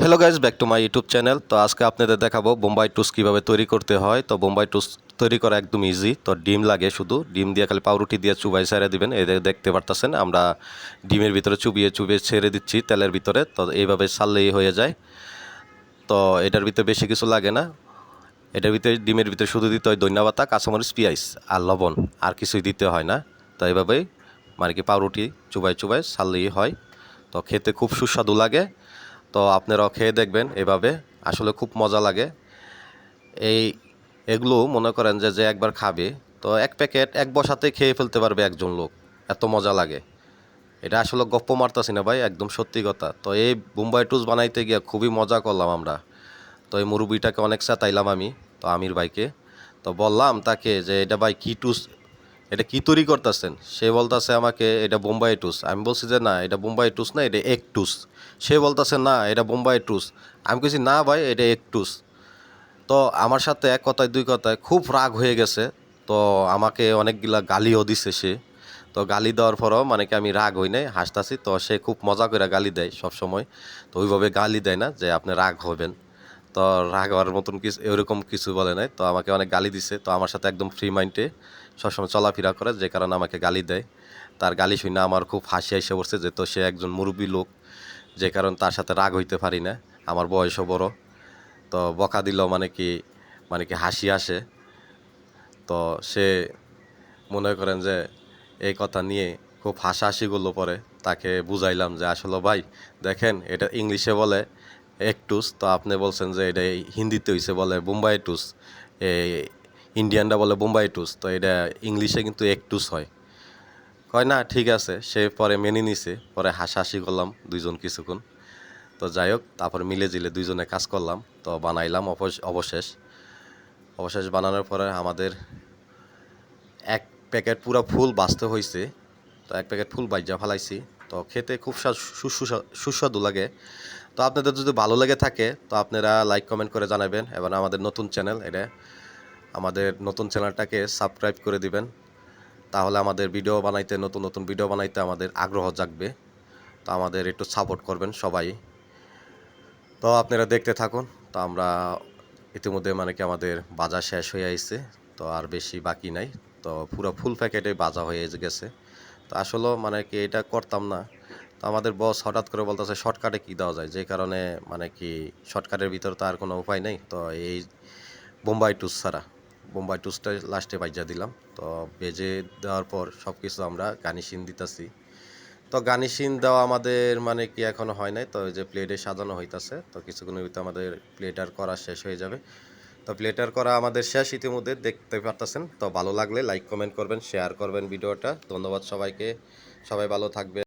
Hello guys back to my YouTube channel তো আজকে আপনাদের দেখাবো বোম্বাই টুস কীভাবে তৈরি করতে হয়। তো বোম্বাই টুস তৈরি করা একদম ইজি তো ডিম লাগে শুধু। ডিম দিয়ে খালি পাউরুটি দিয়ে চুবাই ছেড়ে দিবেন। এদের দেখতে পারতেছেন, আমরা ডিমের ভিতরে চুবিয়ে চুবিয়ে ছেড়ে দিচ্ছি তেলের ভিতরে। তো এইভাবে ছাড়লেই হয়ে যায়। তো এটার ভিতরে বেশি কিছু লাগে না। এটার ভিতরে ডিমের ভিতরে শুধু দিতে হয় ধন্যবাতা কাঁচামরিচ, পিঁয়াজ আর লবণ। আর কিছুই দিতে হয় না। তো এইভাবেই মানে কি পাউরুটি চুবাই চুবাই ছাড়লেই হয়। তো খেতে খুব সুস্বাদু লাগে। তো আপনারাও খেয়ে দেখবেন এভাবে। আসলে খুব মজা লাগে। এই এগুলো মনে করেন যে যে একবার খাবে, তো এক প্যাকেট এক বসাতে খেয়ে ফেলতে পারবে একজন লোক। এত মজা লাগে। এটা আসলে গপ্প মারতাছি না ভাই, একদম সত্যি কথা। তো এই বোম্বাই টুস বানাইতে গিয়ে খুবই মজা করলাম আমরা। তো এই মুরব্বিটাকে অনেক চাতাইলাম আমি, তো আমির ভাইকে। তো বললাম তাকে যে, এটা ভাই কী টুস? এটা কি তৈরি করতেছেন? সে বলতেছে আমাকে, এটা বোম্বাই টুস। আমি বলছি যে, না, এটা বোম্বাই টুস না, এটা এক টুস। সে বলতেছে, না, এটা বোম্বাই টুস। আমি বলছি না ভাই, এটা এক টুস। তো আমার সাথে এক কথায়, দুই কথায় খুব রাগ হয়ে গেছে। তো আমাকে অনেকগুলা গালিও দিছে সে। তো গালি দেওয়ার পরও মানে কি আমি রাগ হই নাই, হাসতাছি। তো সে খুব মজা করে গালি দেয় সব সময় তো ওইভাবে গালি দেয় না যে আপনি রাগ হবেন। তো রাগ হওয়ার মতন কিছু, এরকম কিছু বলে নাই। তো আমাকে অনেক গালি দিছে। তো আমার সাথে একদম ফ্রি মাইন্ডে সবসময় চলাফেরা করে, যে কারণে আমাকে গালি দেয়। তার গালি শুনে আমার খুব হাসি এসে পড়ছে যে, তো সে একজন মুরব্বী লোক, যে কারণ তার সাথে রাগ হইতে পারি না। আমার বয়সও বড়। তো বকা দিল মানে কি মানে কি হাসি আসে। তো সে মনে করেন যে, এই কথা নিয়ে খুব হাসাহাসি করল পরে তাকে বুঝাইলাম যে, আসলে ভাই, দেখেন, এটা ইংলিশে বলে একটুস তো আপনি বলছেন যে এটা হিন্দিতে হইছে, বলে বোম্বাই টুস এই ইন্ডিয়ানরা বলে বোম্বাই টুস তো এটা ইংলিশে কিন্তু একটুস হয়। কয়, না, ঠিক আছে। সে পরে মেনে নিছে, পরে হাসাহাসি করলাম দুইজন কিছুক্ষণ। তো যাই হোক, তারপরে মিলে জিলে দুইজনে কাজ করলাম, তো বানাইলাম অবশেষ। অবশেষ বানানোর পরে আমাদের এক প্যাকেট পুরো ফুল বাঁচতে হয়েছে তো এক প্যাকেট ফুল বাইজা ফেলাইছি। তো খেতে খুব সুস্বাদু লাগে। তো আপনাদের যদি ভালো লেগে থাকে, তো আপনারা লাইক কমেন্ট করে জানাবেন এবং আমাদের নতুন চ্যানেল এটা আমাদের নতুন চ্যানেলটাকে সাবস্ক্রাইব করে দিবেন। তাহলে আমাদের ভিডিও বানাইতে, নতুন নতুন ভিডিও বানাইতে আমাদের আগ্রহ জাগবে। তো আমাদের একটু সাপোর্ট করবেন সবাই। তো আপনারা দেখতে থাকুন, তো আমরা ইতিমধ্যে মানে কি আমাদের বাজার শেষ হয়ে আইছে, তো আর বেশি বাকি নাই। তো পুরো ফুল প্যাকেটে বাজা হয়ে গেছে। তো আসলে মানে কি এটা করতাম না। তো আমাদের বস হঠাৎ করে বলতেছে শর্টকাটে কী দেওয়া যায়? যে কারণে মানে কি শর্টকাটের ভিতর তো আর কোনো উপায় নেই। তো এই বোম্বাই টুস ছাড়া। বোম্বাই টুসটা লাস্টে বাইজা দিলাম। তো বেজে দেওয়ার পর সব কিছু আমরা গানিশিন দিতেছি। তো গানিশিন দেওয়া আমাদের মানে কি এখনও হয় নাই। তো যে প্লেটে সাজানো হইতাছে। তো কিছুক্ষণের ভিতরে আমাদের প্লেটার করা শেষ হয়ে যাবে। তো প্লেটার করা আমাদের শেষ। ইতিমধ্যে দেখতে পারতেছেন। তো ভালো লাগলে লাইক কমেন্ট করবেন শেয়ার করবেন ভিডিওটা। ধন্যবাদ সবাইকে। সবাই ভালো থাকবে